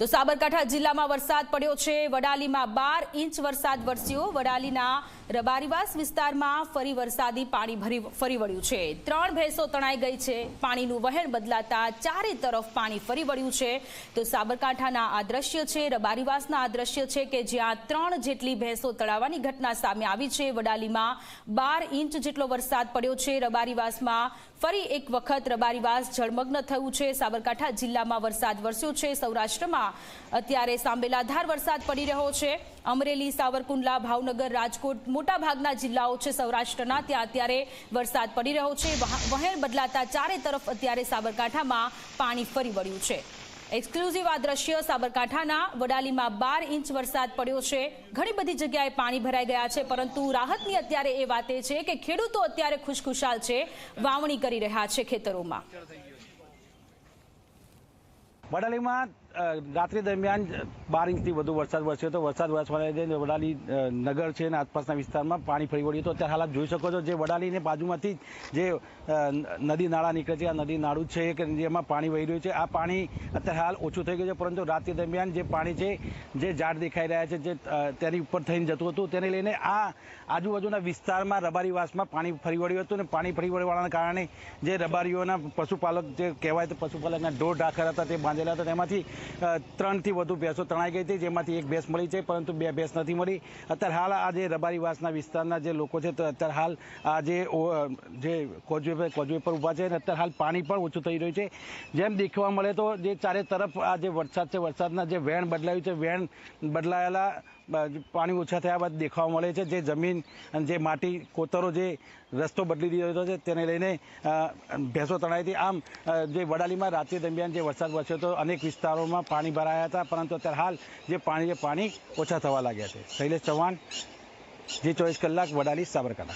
તો સાબરકાંઠા જિલ્લામાં વરસાદ પડ્યો છે. વડાલીમાં બાર ઇંચ વરસાદ વરસ્યો. વડાલીના રબારીવાસ વિસ્તારમાં ફરી વરસાદી પાણી ભરી ફરી વળ્યું છે. ત્રણ ભેંસો તણાઈ ગઈ છે. પાણીનું વહેણ બદલાતા ચારે તરફ પાણી ફરી વળ્યું છે. તો સાબરકાંઠાના આ દ્રશ્ય છે. રબારીવાસના આ દ્રશ્ય છે કે જ્યાં ત્રણ જેટલી ભેંસો તળાવવાની ઘટના સામે આવી છે. વડાલીમાં બાર ઇંચ જેટલો વરસાદ પડ્યો છે. રબારીવાસમાં ફરી એક વખત રબારીવાસ જળમગ્ન થયું છે. સાબરકાંઠા જિલ્લામાં વરસાદ વરસ્યો છે. સૌરાષ્ટ્રમાં અત્યારે સાંબેલાધાર વરસાદ પડી રહ્યો છે. અમરેલી, સાવરકુંડલા, ભાવનગર, રાજકોટ મોટા ભાગના જિલ્લાઓ છે સૌરાષ્ટ્રના, ત્યાં અત્યારે વરસાદ પડી રહ્યો છે. વહેણ બદલાતા ચારે તરફ અત્યારે સાબરકાંઠામાં પાણી ફરી વળ્યું છે. એક્સક્લુઝિવ આ દ્રશ્ય સાબરકાંઠાના વડાલીમાં બાર ઇંચ વરસાદ પડ્યો છે. ઘણી બધી જગ્યાએ પાણી ભરાઈ ગયા છે, પરંતુ રાહતની અત્યારે એ વાત એ છે કે ખેડૂતો અત્યારે ખુશખુશાલ છે, વાવણી કરી રહ્યા છે ખેતરોમાં. વડાલીમાં રાત્રિ દરમિયાન બાર ઇંચથી વધુ વરસાદ વરસ્યો હતો. વરસાદ વરસવાને લીધે વડાલી નગર છે અને આસપાસના વિસ્તારમાં પાણી ફરી વળ્યું હતું. અત્યારે હાલ જોઈ શકો છો જે વડાલીની બાજુમાંથી જે નદી નાળા નીકળે છે, આ નદી નાળું છે કે જેમાં પાણી વહી રહ્યું છે. આ પાણી અત્યારે હાલ ઓછું થઈ ગયું છે, પરંતુ રાત્રિ દરમિયાન જે પાણી છે, જે ઝાડ દેખાઈ રહ્યા છે, જે તેની ઉપર થઈને જતું હતું, તેને લઈને આ આજુબાજુના વિસ્તારમાં રબારીવાસમાં પાણી ફરી વળ્યું હતું અને પાણી ફરી વળવાના કારણે જે રબારીઓના પશુપાલક જે કહેવાય તો પશુપાલકના ઢોર ઢાખર હતા તે બાંધેલા હતા. તેમાંથી ત્રણથી વધુ ભેંસો તણાઈ ગઈ હતી, જેમાંથી એક ભેંસ મળી છે, પરંતુ બે ભેંસ નથી મળી. અત્યારે હાલ આ જે રબારીવાસના વિસ્તારના જે લોકો છે, તો અત્યારે હાલ આ જે જે કોઝવે પર કોઝવે પર ઊભા છે, અને અત્યારે હાલ પાણી પણ ઓછું થઈ રહ્યું છે. જેમ દેખવા મળે તો જે ચારે તરફ આ જે વરસાદ છે, વરસાદના જે વેણ બદલાયું છે, વેણ બદલાયેલા પાણી ઓછા થયા બાદ દેખાવા મળે છે, જે જમીન અને જે માટી, કોતરો જે રસ્તો બદલી દીધો છે તેને લઈને ભેંસો તણાઈ હતી. આમ જે વડાલીમાં રાત્રિ દરમિયાન જે વરસાદ વરસ્યો હતો, અનેક વિસ્તારોમાં પાણી ભરાયા હતા, પરંતુ અત્યારે હાલ જે પાણી જે પાણી ઓછા થવા લાગ્યા છે. શૈલેષ ચૌહાણ, જે ચોવીસ કલાક વડાલી સાબરકાંઠા.